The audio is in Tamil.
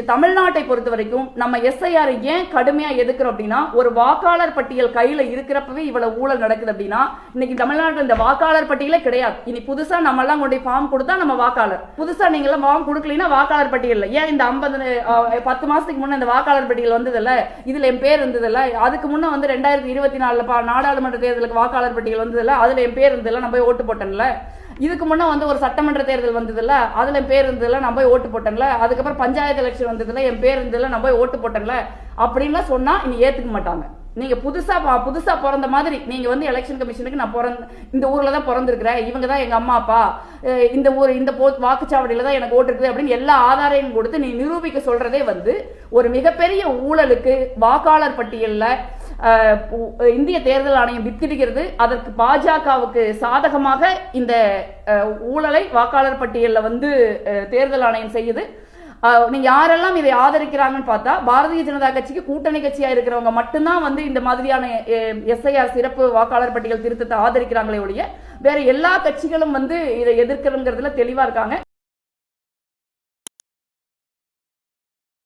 தமிழ்நாட்டை பொறுத்த வரைக்கும் நம்ம எஸ்ஐஆர் ஏன் கடுமையா எதுக்குறோம் அப்படின்னா ஒரு வாக்காளர் பட்டியல் கையில இருக்கிறப்பவே இவ்வளவு ஊழல் நடக்குது அப்படின்னா இன்னைக்கு தமிழ்நாட்டில் இந்த வாக்காளர் பட்டியலே கிடையாது. இனி புதுசா நம்ம எல்லாம் கொண்டு ஃபார்ம் கொடுத்தா நம்ம வாக்காளர். புதுசா நீங்க எல்லாம் ஃபார்ம் கொடுக்கலனா வாக்காளர் பட்டியல் ஏன் இந்த ஐம்பது பத்து மாசத்துக்கு முன்ன இந்த வாக்காளர் பட்டியல் வந்ததில்ல? இதுல என் பேர் இருந்ததில்ல. அதுக்கு முன்ன வந்து ரெண்டாயிரத்தி இருபத்தி நாலுல பா- நாடாளுமன்ற தேர்தலுக்கு வாக்காளர் பட்டியல் வந்ததில்ல. அதுல என் பேர் இருந்ததில்ல. நம்ம போய் ஓட்டு போட்டேன்ல. இதுக்கு முன்னே வந்து ஒரு சட்டமன்ற தேர்தல் வந்ததுல அதுல என் பேர் இருந்ததுல நான் போய் ஓட்டு போட்டேன்ல அதுக்கப்புறம் பஞ்சாயத்து எலெக்ஷன் வந்ததுல என் பேர் இருந்ததுல நான் போய் ஓட்டு போட்டேன்ல அப்படின்லாம் சொன்னா இனி ஏத்துக்க மாட்டாங்க. நீங்க புதுசா பா- புதுசா பிறந்த மாதிரி நீங்க வந்து எலெக்ஷன் கமிஷனுக்கு நான் பிறந்த இந்த ஊர்ல தான் பிறந்திருக்கிறேன் இவங்க தான் எங்க அம்மா அப்பா இந்த ஊர் இந்த போ வாக்குச்சாவடியில தான் எனக்கு ஓட்டு இருக்குது அப்படின்னு எல்லா ஆதாரையும் கொடுத்து நீ நிரூபிக்க சொல்றதே வந்து ஒரு மிகப்பெரிய ஊழலுக்கு வாக்காளர் பட்டியல்ல இந்திய தேர்தல் ஆணையம் வித்திடுகிறது. அதற்கு பாஜகவுக்கு சாதகமாக இந்த ஊழலை வாக்காளர் பட்டியலில் வந்து தேர்தல் ஆணையம் செய்யுது. நீங்க யாரெல்லாம் இதை ஆதரிக்கிறாங்கன்னு பார்த்தா பாரதிய ஜனதா கட்சிக்கு கூட்டணி கட்சியா இருக்கிறவங்க மட்டும்தான் வந்து இந்த மாதிரியான எஸ்ஐஆர் சிறப்பு வாக்காளர் பட்டியல் திருத்தத்தை ஆதரிக்கிறாங்களே ஒழிய வேற எல்லா கட்சிகளும் வந்து இதை எதிர்க்கிறோங்கிறதுல தெளிவா இருக்காங்க.